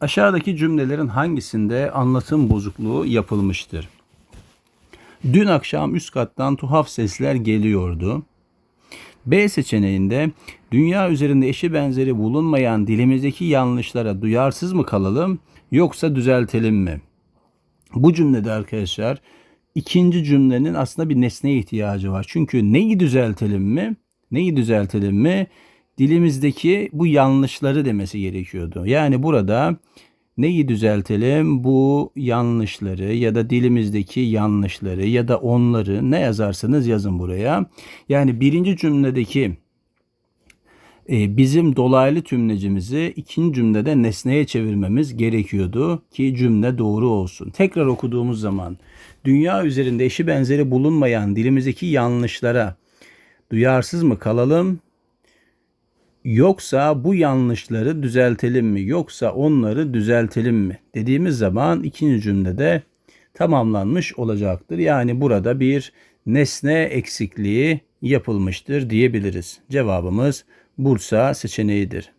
Aşağıdaki cümlelerin hangisinde anlatım bozukluğu yapılmıştır? Dün akşam üst kattan tuhaf sesler geliyordu. B seçeneğinde dünya üzerinde eşi benzeri bulunmayan dilimizdeki yanlışlara duyarsız mı kalalım yoksa düzeltelim mi? Bu cümlede arkadaşlar ikinci cümlenin aslında bir nesneye ihtiyacı var. Çünkü neyi düzeltelim mi? Neyi düzeltelim mi? Dilimizdeki bu yanlışları demesi gerekiyordu. Yani burada neyi düzeltelim? Bu yanlışları ya da dilimizdeki yanlışları ya da onları ne yazarsanız yazın buraya. Yani birinci cümledeki e, bizim dolaylı tümlecimizi ikinci cümlede nesneye çevirmemiz gerekiyordu ki cümle doğru olsun. Tekrar okuduğumuz zaman dünya üzerinde eşi benzeri bulunmayan dilimizdeki yanlışlara duyarsız mı kalalım yoksa bu yanlışları düzeltelim mi yoksa onları düzeltelim mi dediğimiz zaman ikinci cümlede tamamlanmış olacaktır. Yani burada bir nesne eksikliği yapılmıştır diyebiliriz. Cevabımız Bursa seçeneğidir.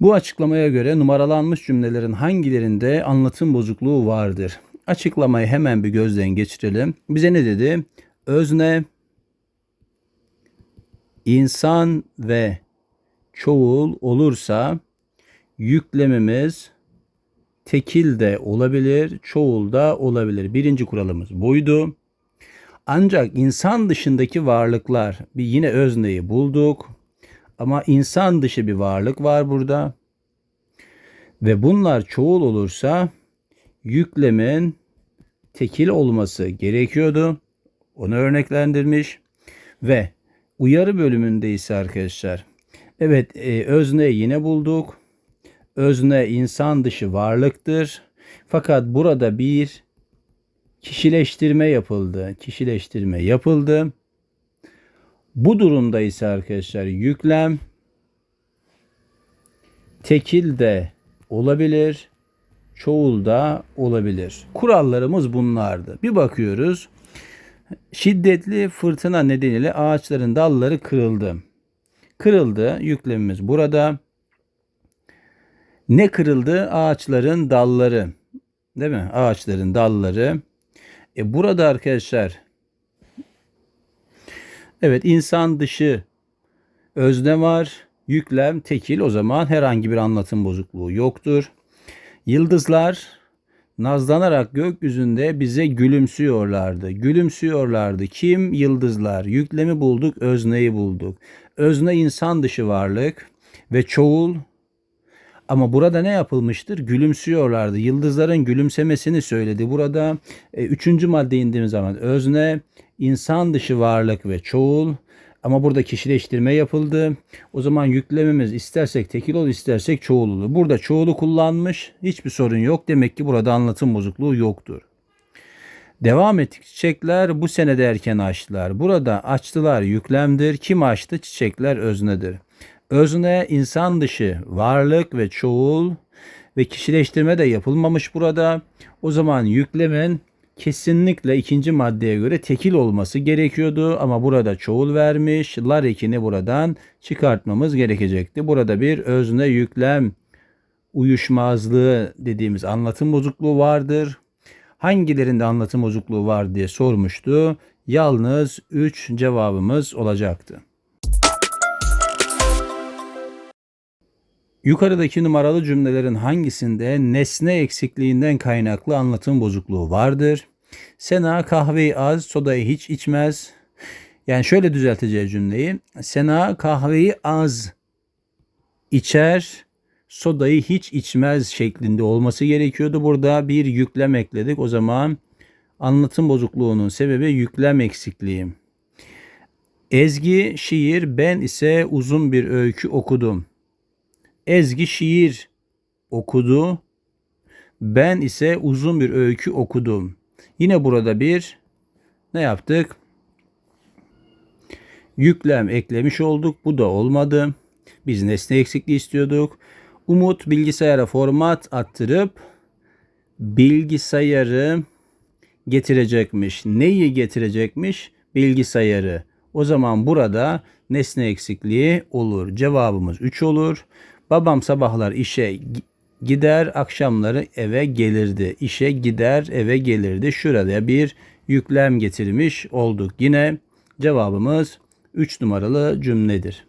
Bu açıklamaya göre numaralanmış cümlelerin hangilerinde anlatım bozukluğu vardır? Açıklamayı hemen bir gözden geçirelim. Bize ne dedi? Özne, insan ve çoğul olursa yüklemimiz tekil de olabilir, çoğul da olabilir. Birinci kuralımız buydu. Ancak insan dışındaki varlıklar bir yine özneyi bulduk. Ama insan dışı bir varlık var burada. Ve bunlar çoğul olursa yüklemin tekil olması gerekiyordu. Onu örneklendirmiş ve uyarı bölümünde ise arkadaşlar evet e, özne yine bulduk. Özne insan dışı varlıktır. Fakat burada bir kişileştirme yapıldı. Kişileştirme yapıldı. Bu durumda ise arkadaşlar yüklem tekil de olabilir, çoğul da olabilir. Kurallarımız bunlardı. Bir bakıyoruz. Şiddetli fırtına nedeniyle ağaçların dalları kırıldı. Kırıldı. Yüklemimiz burada. Ne kırıldı? Ağaçların dalları. Değil mi? Ağaçların dalları. E burada arkadaşlar evet insan dışı özne var. Yüklem tekil o zaman herhangi bir anlatım bozukluğu yoktur. Yıldızlar nazlanarak gökyüzünde bize gülümsüyorlardı. Gülümsüyorlardı. Kim? Yıldızlar. Yüklemi bulduk, özneyi bulduk. Özne insan dışı varlık ve çoğul ama burada ne yapılmıştır? Gülümsüyorlardı. Yıldızların gülümsemesini söyledi. Burada e, üçüncü madde indiğimiz zaman özne, insan dışı varlık ve çoğul. Ama burada kişileştirme yapıldı. O zaman yüklememiz istersek tekil ol istersek çoğul olur. Burada çoğulu kullanmış. Hiçbir sorun yok. Demek ki burada anlatım bozukluğu yoktur. Devam ettik. Çiçekler bu sene de erken açtılar. Burada açtılar yüklemdir. Kim açtı? Çiçekler öznedir. Özne insan dışı varlık ve çoğul ve kişileştirme de yapılmamış burada. O zaman yüklemin kesinlikle ikinci maddeye göre tekil olması gerekiyordu ama burada çoğul vermiş. Lar ekini buradan çıkartmamız gerekecekti. Burada bir özne yüklem uyuşmazlığı dediğimiz anlatım bozukluğu vardır. Hangilerinde anlatım bozukluğu var diye sormuştu. Yalnız 3 cevabımız olacaktı. Yukarıdaki numaralı cümlelerin hangisinde nesne eksikliğinden kaynaklı anlatım bozukluğu vardır? Sena kahveyi az, sodayı hiç içmez. Yani şöyle düzelteceğiz cümleyi. Sena kahveyi az içer, sodayı hiç içmez şeklinde olması gerekiyordu. Burada bir yüklem ekledik. O zaman anlatım bozukluğunun sebebi yüklem eksikliği. Ezgi şiir, ben ise uzun bir öykü okudum. Ezgi şiir okudu. Ben ise uzun bir öykü okudum. Yine burada bir ne yaptık? Yüklem eklemiş olduk. Bu da olmadı. Biz nesne eksikliği istiyorduk. Umut bilgisayara format attırıp bilgisayarı getirecekmiş. Neyi getirecekmiş? Bilgisayarı. O zaman burada nesne eksikliği olur. Cevabımız 3 olur. Babam sabahlar işe gider, akşamları eve gelirdi. İşe gider, eve gelirdi. Şurada bir yüklem getirmiş olduk. Yine cevabımız 3 numaralı cümledir.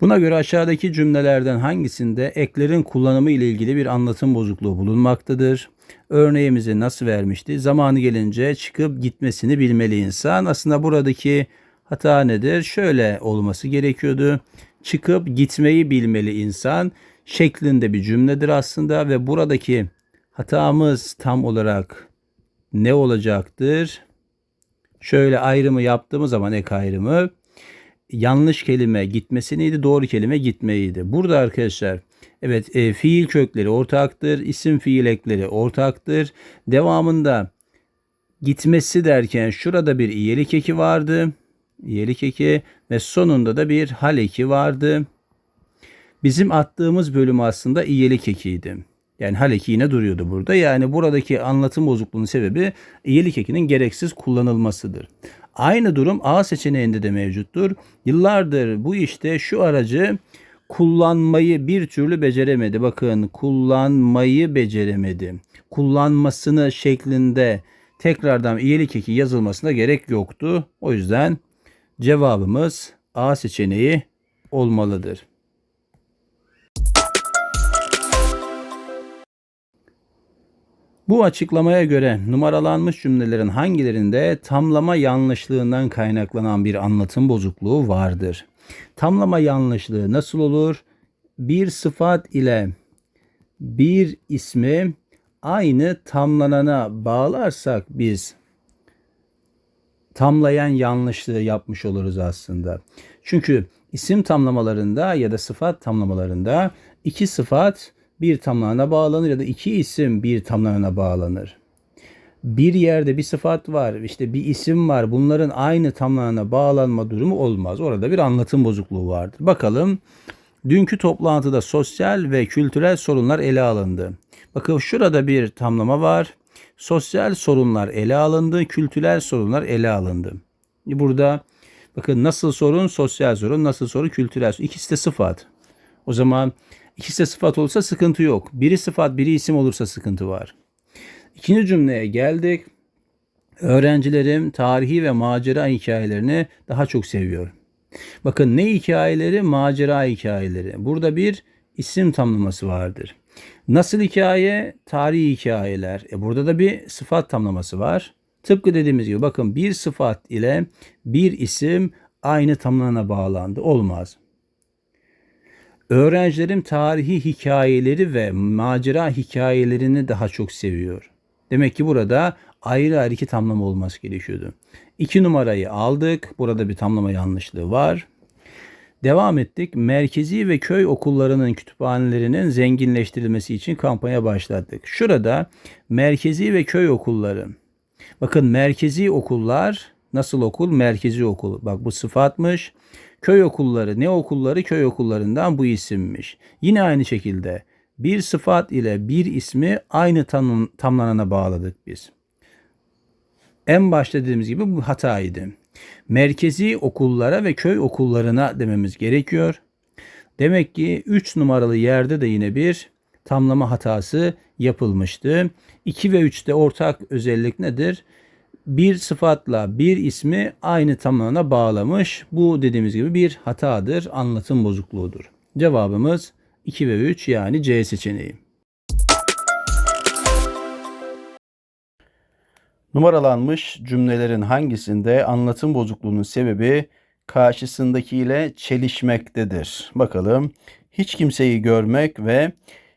Buna göre aşağıdaki cümlelerden hangisinde eklerin kullanımı ile ilgili bir anlatım bozukluğu bulunmaktadır? Örneğimizi nasıl vermişti? Zamanı gelince çıkıp gitmesini bilmeli insan. Aslında buradaki hata nedir? Şöyle olması gerekiyordu. Çıkıp gitmeyi bilmeli insan şeklinde bir cümledir aslında ve buradaki hatamız tam olarak ne olacaktır? Şöyle ayrımı yaptığımız zaman ek ayrımı yanlış kelime gitmesiniydi, doğru kelime gitmeyiydi. Burada arkadaşlar evet e, fiil kökleri ortaktır, isim fiil ekleri ortaktır. Devamında gitmesi derken şurada bir iyelik eki vardı. İyelik eki ve sonunda da bir hal eki vardı. Bizim attığımız bölüm aslında iyelik ekiydi. Yani hal eki yine duruyordu burada. Yani buradaki anlatım bozukluğunun sebebi iyelik ekinin gereksiz kullanılmasıdır. Aynı durum A seçeneğinde de mevcuttur. Yıllardır bu işte şu aracı kullanmayı bir türlü beceremedi. Bakın kullanmayı beceremedi. Kullanmasını şeklinde tekrardan iyelik eki yazılmasına gerek yoktu. O yüzden cevabımız A seçeneği olmalıdır. Bu açıklamaya göre numaralanmış cümlelerin hangilerinde tamlama yanlışlığından kaynaklanan bir anlatım bozukluğu vardır? Tamlama yanlışlığı nasıl olur? Bir sıfat ile bir ismi aynı tamlanana bağlarsak biz tamlayan yanlışlığı yapmış oluruz aslında. Çünkü isim tamlamalarında ya da sıfat tamlamalarında iki sıfat bir tamlarına bağlanır ya da iki isim bir tamlarına bağlanır. Bir yerde bir sıfat var, işte bir isim var. Bunların aynı tamlarına bağlanma durumu olmaz. Orada bir anlatım bozukluğu vardır. Bakalım dünkü toplantıda sosyal ve kültürel sorunlar ele alındı. Bakın şurada bir tamlama var. Sosyal sorunlar ele alındı, kültürel sorunlar ele alındı. Burada bakın nasıl sorun sosyal sorun, nasıl sorun kültürel sorun. İkisi de sıfat. O zaman İkisi de sıfat olursa sıkıntı yok. Biri sıfat, biri isim olursa sıkıntı var. İkinci cümleye geldik. Öğrencilerim tarihi ve macera hikayelerini daha çok seviyor. Bakın ne hikayeleri? Macera hikayeleri. Burada bir isim tamlaması vardır. Nasıl hikaye? Tarihi hikayeler. E burada da bir sıfat tamlaması var. Tıpkı dediğimiz gibi bakın bir sıfat ile bir isim aynı tamlana bağlandı. Olmaz. Öğrencilerim tarihi hikayeleri ve macera hikayelerini daha çok seviyor. Demek ki burada ayrı ayrı iki tamlama olması gerekiyordu. İki numarayı aldık. Burada bir tamlama yanlışlığı var. Devam ettik. Merkezi ve köy okullarının kütüphanelerinin zenginleştirilmesi için kampanya başlattık. Şurada merkezi ve köy okulları. Bakın merkezi okullar nasıl okul? Merkezi okul. Bak bu sıfatmış. Köy okulları ne okulları? Köy okullarından bu isimmiş. Yine aynı şekilde bir sıfat ile bir ismi aynı tam, tamlanana bağladık biz. En başta dediğimiz gibi bu hataydı. Merkezi okullara ve köy okullarına dememiz gerekiyor. Demek ki 3 numaralı yerde de yine bir tamlama hatası yapılmıştı. 2 ve 3'te ortak özellik nedir? bir sıfatla bir ismi aynı tamamına bağlamış. Bu dediğimiz gibi bir hatadır, anlatım bozukluğudur. Cevabımız 2 ve 3 yani C seçeneği. Numaralanmış cümlelerin hangisinde anlatım bozukluğunun sebebi karşısındakiyle çelişmektedir? Bakalım. Hiç kimseyi görmek ve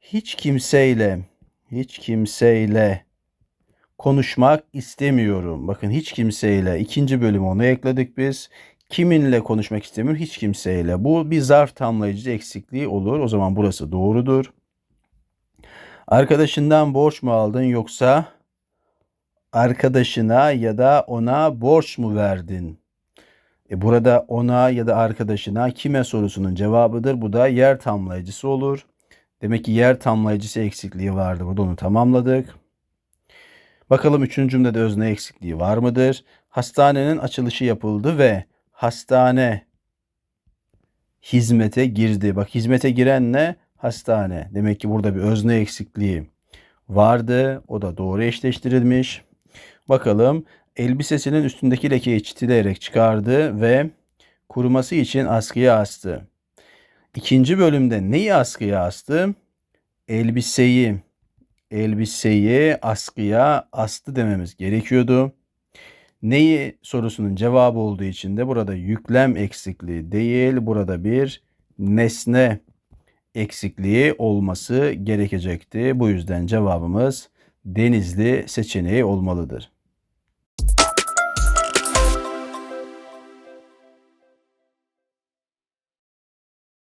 hiç kimseyle hiç kimseyle konuşmak istemiyorum. Bakın hiç kimseyle ikinci bölümü onu ekledik biz. Kiminle konuşmak istemiyorum? Hiç kimseyle. Bu bir zarf tamlayıcı eksikliği olur. O zaman burası doğrudur. Arkadaşından borç mu aldın yoksa arkadaşına ya da ona borç mu verdin? E burada ona ya da arkadaşına kime sorusunun cevabıdır. Bu da yer tamlayıcısı olur. Demek ki yer tamlayıcısı eksikliği vardı. Burada onu tamamladık. Bakalım üçüncü cümlede özne eksikliği var mıdır? Hastanenin açılışı yapıldı ve hastane hizmete girdi. Bak hizmete giren ne? Hastane. Demek ki burada bir özne eksikliği vardı. O da doğru eşleştirilmiş. Bakalım elbisesinin üstündeki lekeyi çitileyerek çıkardı ve kuruması için askıya astı. İkinci bölümde neyi askıya astı? Elbiseyi elbiseyi askıya astı dememiz gerekiyordu. Neyi sorusunun cevabı olduğu için de burada yüklem eksikliği değil, burada bir nesne eksikliği olması gerekecekti. Bu yüzden cevabımız Denizli seçeneği olmalıdır.